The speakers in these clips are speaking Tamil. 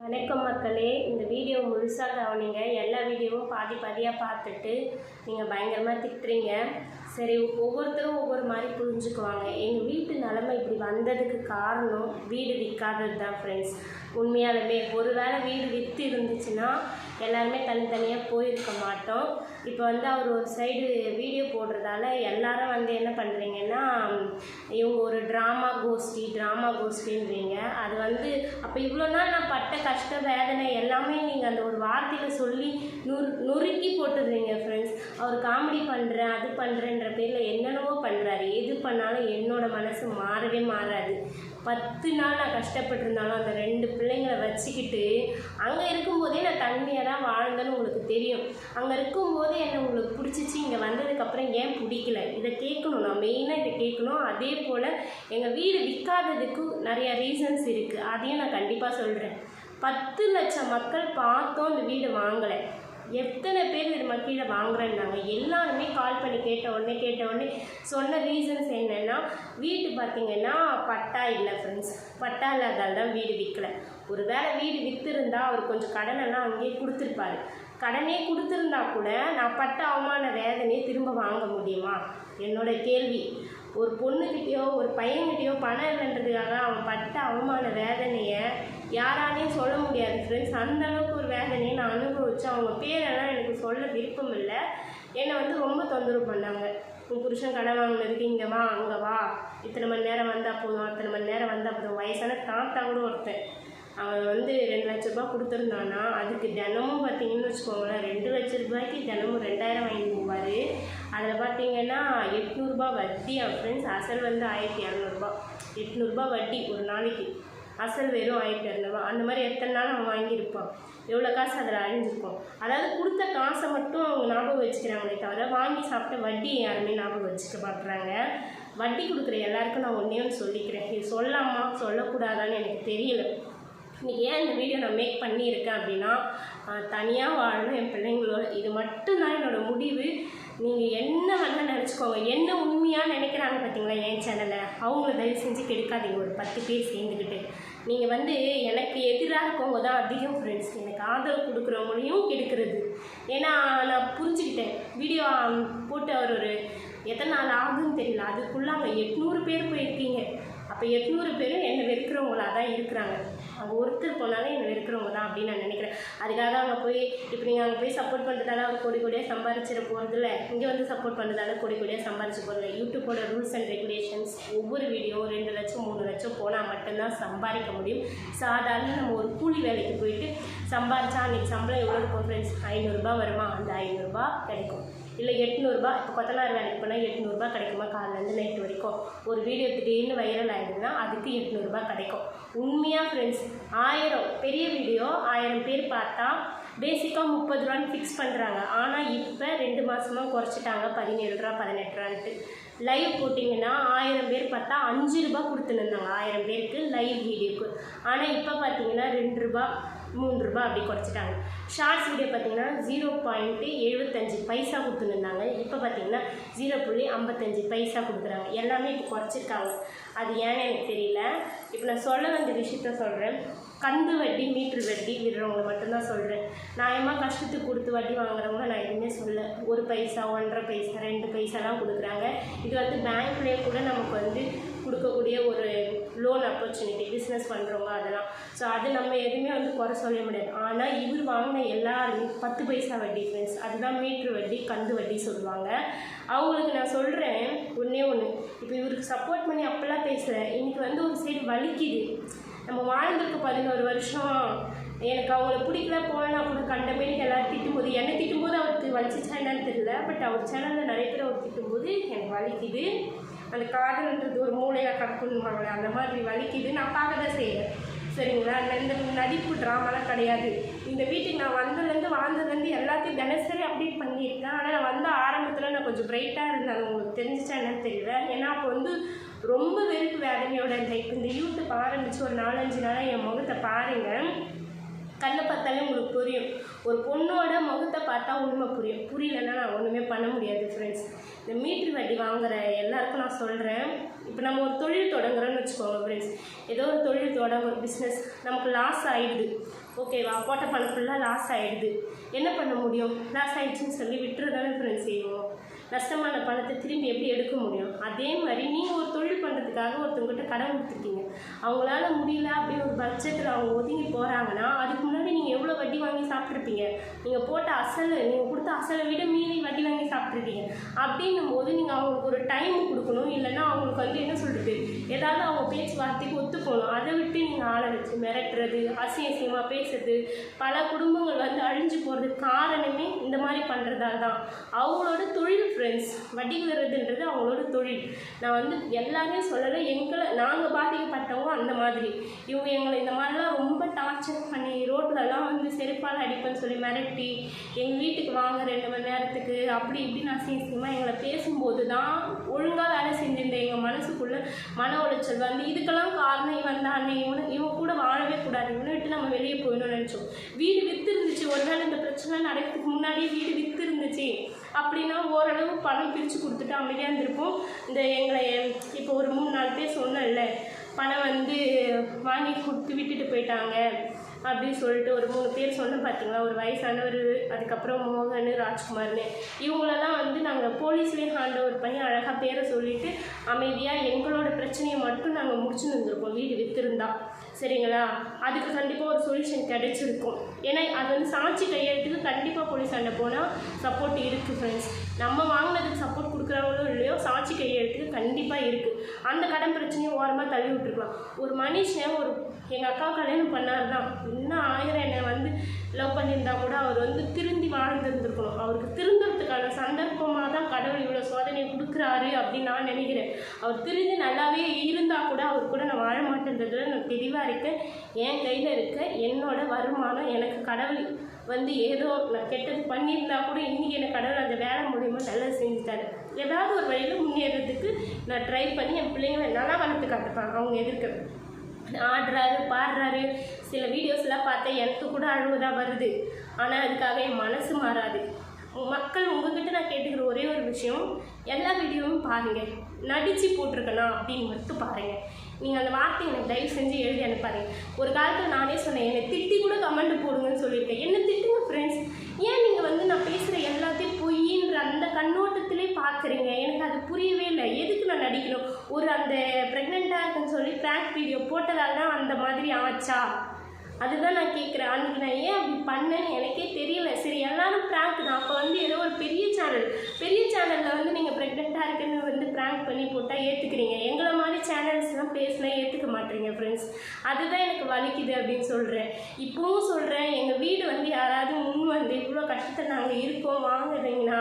வணக்கம் மக்களே. இந்த வீடியோ முழுசாக கவனிங்க. எல்லா வீடியோவும் பாதி பாதியாக பார்த்துட்டு நீங்கள் பயங்கரமாக திட்டுறீங்க. சரி ஒவ்வொருத்தரும் ஒவ்வொரு மாதிரி புரிஞ்சுக்குவாங்க. எங்கள் வீட்டு நிலமை இப்படி வந்ததுக்கு காரணம் வீடு விற்காதது தான் ஃப்ரெண்ட்ஸ் உண்மையாலுமே ஒருவேளை வீடு விற்று இருந்துச்சுன்னா எல்லாருமே தனித்தனியாக போயிருக்க மாட்டோம். இப்போ வந்து அவர் ஒரு சைடு வீடியோ போடுறதால எல்லாரும் வந்து என்ன பண்ணுறீங்கன்னா இவங்க ஒரு ட்ராமா கோஷ்டி ட்ராமா கோஷ்டின்றீங்க. அது வந்து அப்போ இவ்வளோ நாள் நான் பட்ட கஷ்ட வேதனை எல்லாமே நீங்கள் அந்த ஒரு வார்த்தையில் சொல்லி நுறு நொறுக்கி போட்டுடுறீங்க ஃப்ரெண்ட்ஸ் அவர் காமெடி பண்ணுறேன் அது பண்ணுறேன்ற பேரில் என்னென்னவோ பண்ணுறாரு எது பண்ணாலும் என்னோடய மனசு மாறவே மாறாது. பத்து நாள் நான் கஷ்டப்பட்டிருந்தாலும் அந்த ரெண்டு பிள்ளைங்களை வச்சுக்கிட்டு அங்கே இருக்கும்போதே நான் தனிமையாக தான் வாழ்ந்தேன்னு உங்களுக்கு தெரியும். அங்கே இருக்கும்போது என்னை உங்களுக்கு பிடிச்சிச்சு? இங்கே வந்ததுக்கப்புறம் ஏன் பிடிக்கல? இதை கேட்கணும். நான் மெயினாக இதை கேட்கணும். அதே போல் எங்கள் வீடு விற்காததுக்கு நிறையா ரீசன்ஸ் இருக்குது அதையும் நான் கண்டிப்பாக சொல்கிறேன் பத்து லட்சம் மக்கள் பார்த்தோம் இந்த வீடு வாங்கலை. எத்தனை பேர் இது கீழே வாங்குறேன்னாங்க. எல்லாருமே கால் பண்ணி கேட்ட உடனே கேட்ட உடனே சொன்ன ரீசன்ஸ் என்னென்னா வீட்டு பார்த்தீங்கன்னா பட்டா இல்லை ஃப்ரெண்ட்ஸ் பட்டா இல்லாதால் தான் வீடு விற்கல ஒரு வேளை வீடு விற்றுருந்தா அவர் கொஞ்சம் கடனெல்லாம் அங்கேயே கொடுத்துருப்பாரு. கடனே கொடுத்துருந்தா கூட நான் பட்ட அவமான வேதனையை திரும்ப வாங்க முடியுமா? என்னோட கேள்வி. ஒரு பொண்ணுக்கிட்டேயோ ஒரு பையன்கிட்டயோ பணம் இல்லைன்றதுக்காக அவன் பட்ட அவமான வேதனையை யாராலையும் சொல்ல முடியாது ஃப்ரெண்ட்ஸ் அந்த அளவுக்கு ஒரு வேதனையை நான் அனுபவிச்சு அவங்க பேரெல்லாம் எனக்கு சொல்ல விருப்பம் இல்லை. என்னை வந்து ரொம்ப தொந்தரவு பண்ணாங்க. உன் புருஷன் கடன் வாங்கினதுக்கு இங்கே வா அங்கே வா. இத்தனை மணி நேரம் வந்தால் போதும். அத்தனை மணி நேரம் வந்தால் போதும். வயசான தாத்தா கூட ஒருத்தன். அவன் வந்து ரெண்டு லட்ச ரூபா கொடுத்துருந்தானா அதுக்கு தினமும் பார்த்தீங்கன்னு வச்சுக்கோங்களேன் ரெண்டு லட்ச ரூபாய்க்கு தினமும் ரெண்டாயிரம் வாங்கி போவார். அதில் பார்த்தீங்கன்னா எட்நூறுபா வட்டி என் ஃப்ரெண்ட்ஸ் அசல் வந்து ஆயிரத்தி இரநூறுபா எட்நூறுபா வட்டி ஒரு நாளைக்கு. அசல் வெறும் ஆயிரத்தி இரநூறுபா அந்த மாதிரி எத்தனை நாள் அவன் வாங்கியிருப்பான்? எவ்வளோ காசு அதில் அழிஞ்சிருக்கும்? அதாவது கொடுத்த காசை மட்டும் அவங்க ஞாபகம் வச்சுக்கிறாங்களே தவிர வாங்கி சாப்பிட்ட வட்டி யாருமே ஞாபகம் வச்சுக்க மாட்டுறாங்க வட்டி கொடுக்குற எல்லாருக்கும் நான் ஒன்றே ஒன்று சொல்லிக்கிறேன். இது சொல்லாமா? சொல்லக்கூடாதான்னு எனக்கு தெரியல. இன்றைக்கி ஏன் இந்த வீடியோ நான் மேக் பண்ணியிருக்கேன் அப்படின்னா தனியாக வாழணும் என் பிள்ளைங்களோட. இது மட்டும்தான் என்னோடய முடிவு. நீங்கள் என்ன வேணால் நினச்சிக்கோங்க என்ன உண்மையாக நினைக்கிறாங்க பார்த்தீங்களா என் சேனலை அவங்கள தயவு செஞ்சு கெடுக்காதீங்க ஒரு பத்து பேர் சேர்ந்துக்கிட்டு நீங்கள் வந்து எனக்கு எதிராக இருக்கவங்க தான் அதிகம் ஃப்ரெண்ட்ஸ் எனக்கு ஆதரவு கொடுக்குறவங்களையும் கெடுக்கிறது. ஏன்னா நான் புரிஞ்சுக்கிட்டேன். வீடியோ போட்டு அவர் ஒரு எத்தனை நாள் ஆகுதுன்னு தெரியல. அதுக்குள்ளே அங்கே எட்நூறு பேர் போயிருக்கீங்க. அப்போ எட்நூறு பேரும் என்னை வெறுக்கிறவங்களாக தான் இருக்கிறாங்க. அங்கே ஒருத்தர் போனாலும் என்னை இருக்கிறவங்க தான் அப்படின்னு நான் நினைக்கிறேன். அதுக்காக அங்கே போய் இப்போ நீங்கள் அங்கே போய் சப்போர்ட் பண்ணுறதால அவங்க கோடி கோடியாக சம்பாரிச்சிட போகிறதில்ல இங்கே வந்து சப்போர்ட் பண்ணுறதால கோடி கோடியாக சம்பாரிச்சு போகிறதில்ல யூடியூப்போட ரூல்ஸ் அண்ட் ரெகுலேஷன்ஸ் ஒவ்வொரு வீடியோ ரெண்டு லட்சம் மூணு லட்சம் போனால் மட்டும்தான் சம்பாதிக்க முடியும். சாதாரண நம்ம ஒரு கூலி வேலைக்கு போயிட்டு சம்பாரிச்சா அன்றைக்கி சம்பளம் எவ்வளோ இருக்கும் ஃப்ரெண்ட்ஸ் ஐநூறுரூபா வருமா? அந்த ஐநூறுரூபா கிடைக்கும். இல்லை எட்நூறுபா இப்போ கொத்தனார் வேலைக்கு போனால் எட்நூறுபா கிடைக்குமா காலைலேருந்து நைட் வரைக்கும்? ஒரு வீடியோ திடீர்னு வைரல் ஆகிடுதுன்னா அதுக்கு எட்நூறுபா கிடைக்கும். உண்மையாக ஃப்ரெண்ட்ஸ் ஆயிரம் பெரிய வீடியோ ஆயிரம் பேர் பார்த்தா பேசிக்காக முப்பது ரூபான்னு ஃபிக்ஸ் பண்ணுறாங்க ஆனால் இப்போ ரெண்டு மாதமாக குறைச்சிட்டாங்க பதினேழு ரூபா பதினெட்டு ரூபான்ட்டு. லைவ் போட்டிங்கன்னா ஆயிரம் பேர் பார்த்தா அஞ்சு ரூபா கொடுத்துருந்தாங்க ஆயிரம் பேருக்கு லைவ் வீடியோக்கு ஆனால் இப்போ பார்த்தீங்கன்னா ரெண்டு ரூபா மூணு ரூபா அப்படி குறைச்சிட்டாங்க. ஷார்ட்ஸ் வீடியோ பார்த்தீங்கன்னா ஜீரோ பாயிண்ட்டு எழுபத்தஞ்சு பைசா கொடுத்துருந்தாங்க இப்போ பார்த்தீங்கன்னா ஜீரோ புள்ளி ஐம்பத்தஞ்சு பைசா கொடுக்குறாங்க. எல்லாமே இப்போ குறைச்சிருக்காங்க. அது ஏன்னு எனக்கு தெரியல. இப்போ நான் சொல்ல வந்த விஷயத்த சொல்கிறேன் கந்து வட்டி மீட்ரு வட்டி விடுறவங்க மட்டும்தான் சொல்கிறேன் நியாயமாக கஷ்டத்துக்கு கொடுத்து வட்டி வாங்குறவங்க நான் எதுவுமே சொல்ல ஒரு பைசா ஒன்றரை பைசா ரெண்டு பைசாலாம் கொடுக்குறாங்க. இது வந்து பேங்க்லேயே கூட நமக்கு வந்து கொடுக்கக்கூடிய ஒரு லோன் ஆப்பர்ச்சுனிட்டி பிஸ்னஸ் பண்ணுறவங்க அதெல்லாம். ஸோ அது நம்ம எதுவுமே வந்து குறை சொல்ல முடியாது. ஆனால் இவர் வாங்கின எல்லாருமே பத்து பைசா வட்டி ஃப்ரெண்ட்ஸ் அதுதான் மீட்ரு வட்டி கந்து வட்டி சொல்லுவாங்க. அவங்களுக்கு நான் சொல்கிறேன் ஒன்றே ஒன்று இப்போ இவருக்கு சப்போர்ட் பண்ணி அப்போல்லாம் பேசுகிறேன் இன்னைக்கு வந்து ஒரு சைடு வலிக்குது. நம்ம வாழ்ந்திருக்கு பதினோரு வருஷம். எனக்கு அவங்கள பிடிக்கல போகலாம் கூட கண்டமேனிக்கு எல்லாரும் திட்டும்போது என்னை திட்டும்போது அவருக்கு வலிச்சிச்சா என்னன்னு தெரியல. பட் அவர் சேனலில் நிறைய பேர் அவர் திட்டும்போது எனக்கு வலிக்குது. அந்த காதல்ன்றது ஒரு மூளையாக கற்கணுமாங்களே அந்த மாதிரி வலிக்குது. நான் பார்க்க தான் செய்கிறேன் சரிங்களா இந்த நடிப்பு ட்ராமாலாம் கிடையாது. இந்த வீட்டுக்கு நான் வந்ததுலேருந்து வாழ்ந்ததுலேருந்து எல்லாத்தையும் தினசரி அப்டேட் பண்ணியிருக்கேன். ஆனால் நான் வந்த ஆரம்பத்தில் நான் கொஞ்சம் பிரைட்டாக இருந்தேன் அது உங்களுக்கு தெரிஞ்சிச்சா என்னன்னு தெரியல. ஏன்னா அப்போ வந்து ரொம்ப வெறுப்பு வேதனையோட இருந்தேன் இப்போ இந்த யூடியூப் ஆரம்பித்து ஒரு நாலஞ்சு நாளாக என் முகத்தை பாருங்கள் கண்ணை பார்த்தாலே உங்களுக்கு புரியும். ஒரு பொண்ணோட முகத்தை பார்த்தா உண்மை புரியும். புரியலன்னா நான் ஒன்றுமே பண்ண முடியாது ஃப்ரெண்ட்ஸ் இந்த மீட்ரு வட்டி வாங்குகிற எல்லாருக்கும் நான் சொல்கிறேன் இப்போ நம்ம ஒரு தொழில் தொடங்குறோன்னு வச்சுக்கோங்க ஃப்ரெண்ட்ஸ் ஏதோ ஒரு தொழில் தொடங்க பிஸ்னஸ் நமக்கு லாஸ் ஆகிடுது ஓகேவா போட்ட பணம் ஃபுல்லாக லாஸ் ஆகிடுது என்ன பண்ண முடியும்? லாஸ் ஆயிடுச்சுன்னு சொல்லி விட்டுறதானே ஃப்ரெண்ட்ஸ் செய்வோம். நஷ்டமான பணத்தை திரும்பி எப்படி எடுக்க முடியும்? அதே மாதிரி நீங்கள் ஒரு தொழில் பண்ணுறதுக்காக ஒருத்தவங்ககிட்ட கடன் கொடுத்துருக்கீங்க. அவங்களால முடியல அப்படி ஒரு பட்சத்தில் அவங்க ஒதுங்கி போகிறாங்கன்னா அதுக்கு முன்னாடி நீங்கள் எவ்வளோ வட்டி வாங்கி சாப்பிட்ருப்பீங்க நீங்கள் போட்ட அசல் நீங்கள் கொடுத்த அசலை விட மீறி வட்டி வாங்கி சாப்பிட்ருக்கீங்க அப்படின்னும் போது நீங்கள் அவங்களுக்கு ஒரு டைம் கொடுக்கணும். இல்லைன்னா அவங்களுக்கு வந்து என்ன சொல்கிறது ஏதாவது அவங்க பேச்சுவார்த்தைக்கு ஒத்து போகணும் அதை விட்டு நீங்கள் ஆளை வச்சு மிரட்டுறது அசிங்க அசிங்கமாக பேசுறது பல குடும்பங்கள் வந்து அழிஞ்சு போகிறதுக்கு காரணமே இந்த மாதிரி பண்ணுறதால தான். அவங்களோட தொழில் ஃப்ரெண்ட்ஸ் வட்டி விடுறதுன்றது அவங்களோட தொழில். நான் வந்து எல்லாமே சொல்லலை எங்களை நாங்கள் பாதிக்கப்பட்டவங்க அந்த மாதிரி. இவங்க எங்களை இந்த மாதிரிலாம் ரொம்ப டார்ச்சர் பண்ணி ரோட்லலாம் வந்து செருப்பால் அடிப்பேன்னு சொல்லி மிரட்டி எங்கள் வீட்டுக்கு வாங்க ரெண்டு மணி நேரத்துக்கு அப்படி இப்படின்னு அசிங்கமாக எங்களை பேசும்போது தான் ஒழுங்காக வேலை செஞ்சிருந்த எங்கள் மனசுக்குள்ளே மன உளைச்சல் வந்து. இதுக்கெல்லாம் காரணம் இவன் தானே. இவனு இவன் கூட வாழவே கூடாது. விட்டு நம்ம வெளியே போயிடணும்னு நினச்சோம். வீடு விற்று இருந்துச்சு ஒரு நாள் இந்த பிரச்சனை நடக்கிறதுக்கு முன்னாடியே வீடு விற்று இருந்துச்சு அப்படின்னா ஓரளவு பணம் பிரித்து கொடுத்துட்டு அமைதியாக இருந்திருப்போம். இந்த எங்களை இப்போ ஒரு மூணு நாலு பேர் சொன்னேன்ல பணம் வந்து வாங்கி கொடுத்து விட்டுட்டு போயிட்டாங்க. அப்படின்னு சொல்லிட்டு ஒரு மூணு பேர் சொன்ன பார்த்தீங்களா ஒரு வயசானவர் அதுக்கப்புறம் மோகன் ராஜ்குமார்னு இவங்களெல்லாம் வந்து நாங்கள் போலீஸ்லேயே ஹேண்ட் ஓவர் பண்ணி அழகாக பேரை சொல்லிட்டு அமைதியாக எங்களோட பிரச்சனையை மட்டும் நாங்கள் முடிச்சுன்னு இருந்திருப்போம் வீடு விற்றுருந்தா சரிங்களா? அதுக்கு கண்டிப்பாக ஒரு சொல்யூஷன் கிடைச்சிருக்கும். ஏன்னா அது வந்து சாட்சி கையெழுத்துக்கு கண்டிப்பாக போலீஸ் ஆண்ட போனால் சப்போர்ட் இருக்குது ஃப்ரெண்ட்ஸ் நம்ம வாங்கினதுக்கு சப்போர்ட் கொடுக்குறாங்களோ இல்லையோ சாட்சி கையெழுத்துக்கு கண்டிப்பாக இருக்குது அந்த கடன் பிரச்சனையை ஓரமாக தள்ளி விட்டுருக்கலாம். ஒரு மனுஷன் ஒரு எங்கள் அக்கா கல்யாணம் பண்ணார் தான் இன்னும் ஆயிரம் என்னை வந்து லவ் பண்ணியிருந்தா கூட அவர் வந்து திருந்தி வாழ்ந்துருந்துருக்கணும். அவருக்கு திருந்துறதுக்கான சந்தர்ப்பமாக தான் கடவுள் இவ்வளோ சோதனை கொடுக்குறாரு அப்படின்னு நான் நினைக்கிறேன். அவர் திருந்தி நல்லாவே இருந்தால் கூட அவர் கூட நான் வாழ மாட்டேன்றதுல நான் தெளிவாக இருக்கேன். என் கையில் இருக்க என்னோட வருமானம் எனக்கு கடவுள் வந்து ஏதோ நான் கெட்டது பண்ணியிருந்தா கூட இன்றைக்கி எனக்கு கடவுள் அந்த வேலை மூலியமாக நல்லது செஞ்சுட்டாரு. ஏதாவது ஒரு வழியில் முன்னேறதுக்கு நான் ட்ரை பண்ணி என் பிள்ளைங்களை நல்லா வளர்த்து காட்டுப்பேன் அவங்க எதிர்க்க. ஆடுறாரு பாடுறாரு. சில வீடியோஸ்லாம் பார்த்தா எனக்கு கூட அழுவதாக வருது. ஆனால் அதுக்காக என் மனசு மாறாது. மக்கள் உங்ககிட்ட நான் கேட்டுக்கிற ஒரே ஒரு விஷயம் எல்லா வீடியோவும் பாருங்கள் நடித்து போட்டிருக்கணும் அப்படின்னு மட்டும் பாருங்கள் நீங்கள் அந்த வார்த்தையை எனக்கு தயவு செஞ்சு எழுதி அனுப்பாருங்க ஒரு காலத்தில் நான் சொன்னேன். என்னை திட்டி கூட கமெண்ட் போடுங்கன்னு சொல்லியிருக்கேன். என்ன திட்டுங்க ஃப்ரெண்ட்ஸ் ஏன் நீங்கள் வந்து நான் பேசுகிற எல்லாத்தையும் பொய்ன்ற அந்த கண்ணோட்டத்திலே பார்க்குறீங்க? எனக்கு அது புரியவே இல்லை. எதுக்கு நான் நடிக்கணும்? ஒரு அந்த ப்ரெக்னெண்ட்டாக இருக்குன்னு சொல்லி ப்ராங்க் வீடியோ போட்டதால் தான் அந்த மாதிரி ஆச்சா? அதுதான் நான் கேட்குறேன். அன்றைக்கி நான் ஏன் அப்படி பண்ணேன்னு எனக்கே தெரியல. சரி எல்லாரும் ப்ராங்க் தான். அப்போ வந்து ஏதோ ஒரு பெரிய சேனல் பெரிய சேனலில் வந்து நீங்கள் ப்ரெக்னெண்ட்டாக இருக்குன்னு வந்து ப்ராங்க் பண்ணி போட்டால் ஏற்றுக்கிறீங்க எங்களை மாதிரி பேசினா ஏற்றுக்க மாட்டேங்க ஃப்ரெண்ட்ஸ் அதுதான் எனக்கு வலிக்குது அப்படின்னு சொல்கிறேன் இப்போவும் சொல்கிறேன் எங்கள் வீடு வந்து யாராவது முன் வந்து இவ்வளோ கஷ்டத்தில் நாங்கள் இருக்கோம் வாங்குறீங்கன்னா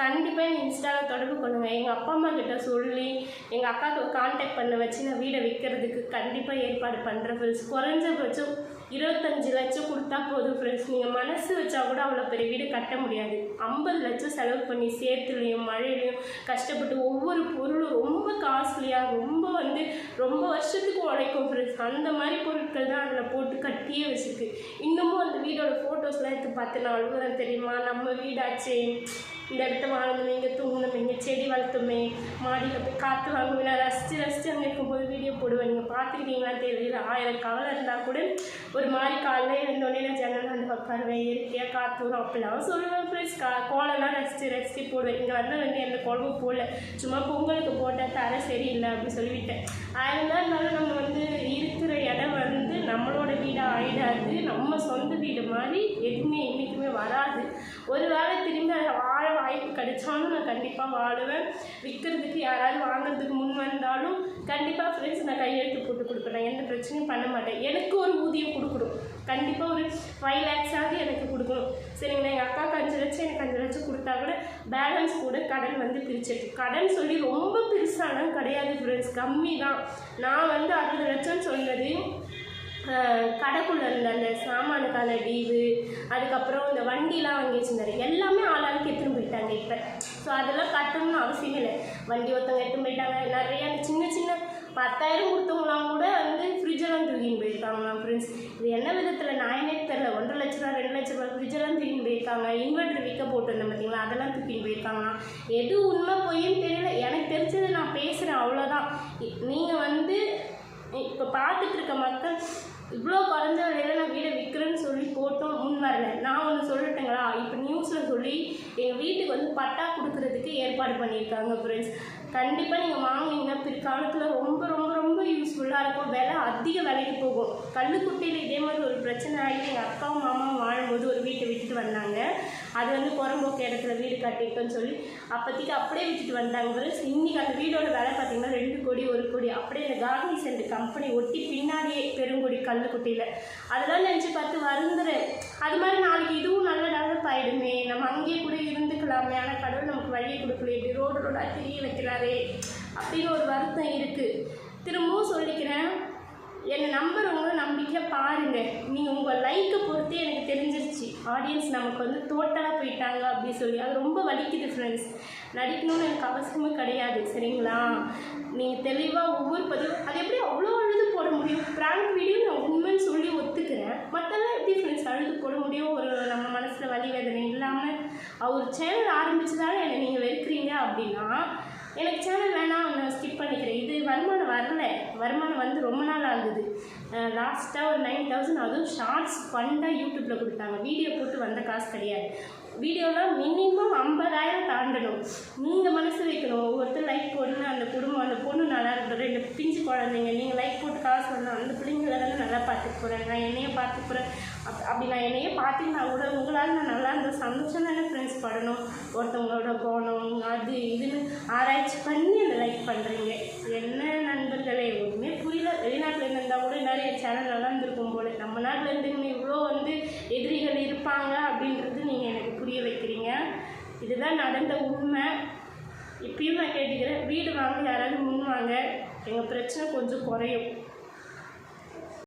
கண்டிப்பாக என் இன்ஸ்டாவில் தொடர்பு கொள்ளுங்கள் எங்கள் அப்பா அம்மா கிட்ட சொல்லி எங்கள் அக்காவுக்கு கான்டாக்ட் பண்ண வச்சு நான் வீடை விற்கிறதுக்கு கண்டிப்பாக ஏற்பாடு பண்ணுறேன் ஃப்ரெண்ட்ஸ் குறைஞ்சபட்சம் இருபத்தஞ்சு லட்சம் கொடுத்தா போதும் ஃப்ரெண்ட்ஸ் நீங்கள் மனசு வச்சா கூட அவ்வளோ பெரிய வீடு கட்ட முடியாது. ஐம்பது லட்சம் செலவு பண்ணி சேத்துலையும் மழையிலையும் கஷ்டப்பட்டு ஒவ்வொரு பொருளும் ரொம்ப காஸ்ட்லியாக ரொம்ப வந்து ரொம்ப வருஷத்துக்கு உழைக்கும் ஃப்ரெண்ட்ஸ் அந்த மாதிரி பொருட்கள் தான் அதில் போட்டு கட்டியே வச்சுருக்கு. இன்னமும் அந்த வீடோட ஃபோட்டோஸ்லாம் எடுத்து பார்த்து நான் அழுகுறேன் தெரியுமா? நம்ம வீடாச்சே இந்த இடத்த வாழ்ந்தோம் இங்கே தூங்கணும் இங்கே மாடியில் போய் காற்று வாங்குவேன். நான் ரசித்து ரசித்து அங்கே இருக்கும்போது வீடியோ போடுவேன். நீங்கள் பார்த்துருக்கீங்களான்னு தெரியல. ஆயிரம் கவலை இருந்தால் கூட ஒரு மாதிரி காலையில் இருந்தோடனே நான் ஜன்னல் வந்து உட்காருவேன் இயற்கையாக காற்று வரும். அப்படிலாம் சொல்லுவேன் ஃப்ரெண்ட்ஸ் கா கோலம்லாம் ரசித்து ரசித்து போடுவேன். இங்கே வந்தால் வந்து எந்த குழம்பும் போடல. சும்மா பொங்கலுக்கு போட்டால் தர சரியில்லை அப்படின்னு சொல்லிவிட்டேன். ஆயிரம் தான் இருந்தாலும் நம்ம வந்து இருக்கிற இடம் வந்து நம்மளோட வீடாக ஆயிடாது. நம்ம சொந்த வீடு மாதிரி எதுவுமே என்றைக்குமே வராது. ஒரு வேளை திரும்பி அதை வாழ வாய்ப்பு கிடைச்சாலும் நான் கண்டிப்பாக வாழுவேன். விற்கிறதுக்கு யாராவது வாங்குறதுக்கு முன் வந்தாலும் கண்டிப்பாக ஃப்ரெண்ட்ஸ் நான் கையெழுத்து போட்டு கொடுப்பேன். நான் எந்த பிரச்சனையும் பண்ண மாட்டேன். எனக்கு ஒரு ஊதியம் கொடுக்கணும். கண்டிப்பாக ஒரு ஃபைவ் லேக்ஸாவது எனக்கு கொடுக்கணும். சரிங்களா? எங்கள் அக்காவுக்கு அஞ்சு லட்சம் எனக்கு அஞ்சு லட்சம் கொடுத்தா கூட பேலன்ஸ் கூட கடன் வந்து பிரிச்சிருக்கு கடன் சொல்லி ரொம்ப பெருசாலாம் கிடையாது ஃப்ரெண்ட்ஸ் கம்மி தான் நான் வந்து அறுபது லட்சம் சொன்னது கடைக்குள்ள இருந்த அந்த சாமானுக்கான டீவு அதுக்கப்புறம் இந்த வண்டிலாம் வாங்கி வச்சிருந்தாரு. எல்லாமே ஆளாளுக்கு எடுத்துன்னு போயிட்டாங்க இப்போ. ஸோ அதெல்லாம் கட்டணும்னு அவசியம் இல்லை. வண்டி ஒருத்தவங்க எடுத்துன்னு போயிட்டாங்க. நிறைய அந்த சின்ன சின்ன பத்தாயிரம் கொடுத்தவங்களாம் கூட வந்து ஃப்ரிட்ஜெல்லாம் தூக்கின்னு போயிருக்காங்களாம் ஃப்ரெண்ட்ஸ் இது என்ன விதத்தில் நாயனே தெரில ஒன்றரை லட்ச ரூபா ரெண்டு லட்ச ரூபா ஃப்ரிட்ஜெல்லாம் தூக்கின்னு போயிருக்காங்க. இன்வெர்டர் விற்க போட்டிருந்தேன் பார்த்தீங்களா அதெல்லாம் தூக்கின்னு போயிருக்காங்களாம். எது உண்மை பொய்யும் தெரியல. எனக்கு தெரிஞ்சது நான் பேசுகிறேன் அவ்வளோதான் நீங்கள் வந்து இப்போ பார்த்துட்டு இருக்க மக்கள் இவ்வளோ குறைஞ்ச விலையில் நான் வீடை விற்கிறேன்னு சொல்லி போட்டோம் முன் வரல நான் ஒன்று சொல்லட்டுங்களா? இப்போ நியூஸில் சொல்லி எங்கள் வீட்டுக்கு வந்து பட்டா கொடுக்குறதுக்கு ஏற்பாடு பண்ணியிருக்காங்க ஃப்ரெண்ட்ஸ் கண்டிப்பாக நீங்கள் வாங்கினீங்கன்னா பிற்காலத்தில் ரொம்ப ரொம்ப ரொம்ப யூஸ்ஃபுல்லாக இருக்கும். விலை அதிக விலைக்கு போகும். கல்லுக்குட்டியில் இதே மாதிரி ஒரு பிரச்சனை ஆகி எங்கள் அக்காவும் மாமாவும் வாழும்போது ஒரு வீட்டை விட்டுட்டு வந்தாங்க. அது வந்து புறம்போக்கு இடத்துல வீடு கட்டிட்டோன்னு சொல்லி அப்போதைக்கு அப்படியே விட்டுட்டு வந்தாங்க ஃப்ரெண்ட்ஸ் இன்றைக்கி அந்த வீடோட விலை பார்த்தீங்கன்னா ரெண்டு கோடி ஒரு கோடி. அப்படியே அந்த கார்னி சென்ட் கம்பெனி ஒட்டி பின்னாடியே பெருங்குடி கல்லுக்குட்டியில். அதெல்லாம் நினச்சி பார்த்து வருந்துரு அது மாதிரி நாளைக்கு இதுவும் நல்ல டெவலப் ஆகிடுமே நம்ம அங்கேயே கூட இருந்துக்கலாமே. ஆனால் கடவுள் நமக்கு வழியை கொடுக்கல. இப்படி ரோடு ரோடாக தெரிய வைக்கிறாரே அப்படின்னு ஒரு வருத்தம் இருக்குது திரும்பவும் சொல்லிக்கிறேன். என்னை நம்புறவங்க நம்பிக்கை பாருங்க. நீங்கள் உங்கள் லைக்கை பொறுத்து எனக்கு தெரிஞ்சிருச்சு. ஆடியன்ஸ் நமக்கு வந்து டோட்டலாக போயிட்டாங்க அப்படின்னு சொல்லி. அது ரொம்ப வலிக்குது ஃப்ரெண்ட்ஸ் நடிக்கணும்னு எனக்கு அவசியமே கிடையாது சரிங்களா? நீங்கள் தெளிவாக ஒவ்வொரு பதிவு அது எப்படி அவ்வளோ அழுது போட முடியும்? ப்ராங்க் வீடியோ நான் உண்மைன்னு சொல்லி ஒத்துக்கிறேன். மற்றெல்லாம் எப்படி ஃப்ரெண்ட்ஸ் அழுது போட முடியும்? ஒரு நம்ம மனசில் வலி வேதனை இல்லாமல் அவர் சேனல் ஆரம்பிச்சதால என்னை நீங்கள் வெறுக்கிறீங்க அப்படின்னா எனக்கு சேனல் வேணாம் நான் ஸ்கிப் பண்ணிக்கிறேன். இது வருமானம் வரல. வருமானம் வந்து ரொம்ப நாள் ஆகுது. லாஸ்ட்டாக ஒரு நைன் தௌசண்ட் அதுவும் ஷார்ட்ஸ் ஃபண்டாக யூடியூப்பில் கொடுத்தாங்க. வீடியோ போட்டு வந்த காசு கிடையாது. வீடியோலாம் மினிமம் ஐம்பதாயிரம் தாண்டணும். நீங்கள் மனசு வைக்கணும். ஒவ்வொருத்தர் லைக் போடணும் அந்த குடும்பம் அந்த பொண்ணு நல்லா இருக்கிற ரெண்டு பிஞ்சு குழந்தைங்க. நீங்கள் லைக் போட்டு காசு வரணும் அந்த பிள்ளைங்கள தானே நல்லா பார்த்துக்க போகிறேன் நான் என்னையே பார்த்துக்க போகிறேன் அப் அப்படி நான் என்னையே பார்த்துக்கினா கூட உங்களால் நான் நல்லா இருந்த சந்தோஷம் தானே ஃப்ரெண்ட்ஸ் படணும். ஒருத்தவங்களோட கோணம் அது இதுன்னு ஆராய்ச்சி பண்ணி அந்த லைக் பண்ணுறீங்க என்ன நண்பர்களே ஒன்றுமே புரியல. வெளிநாட்டில் இருந்தால் கூட நிறைய சேனல் நல்லா இருந்திருக்கும் போல. நம்ம நாட்டில் இருந்துங்க இவ்வளோ வந்து எதிரிகள் இருப்பாங்க அப்படின்றது நீங்கள் எனக்கு புரிய வைக்கிறீங்க. இதுதான் நடந்த உண்மை. இப்பயும் நான் கேட்டுக்கிறேன். வீடு வாங்க யாராவது முன் வாங்க. எங்கள் பிரச்சனை கொஞ்சம் குறையும்.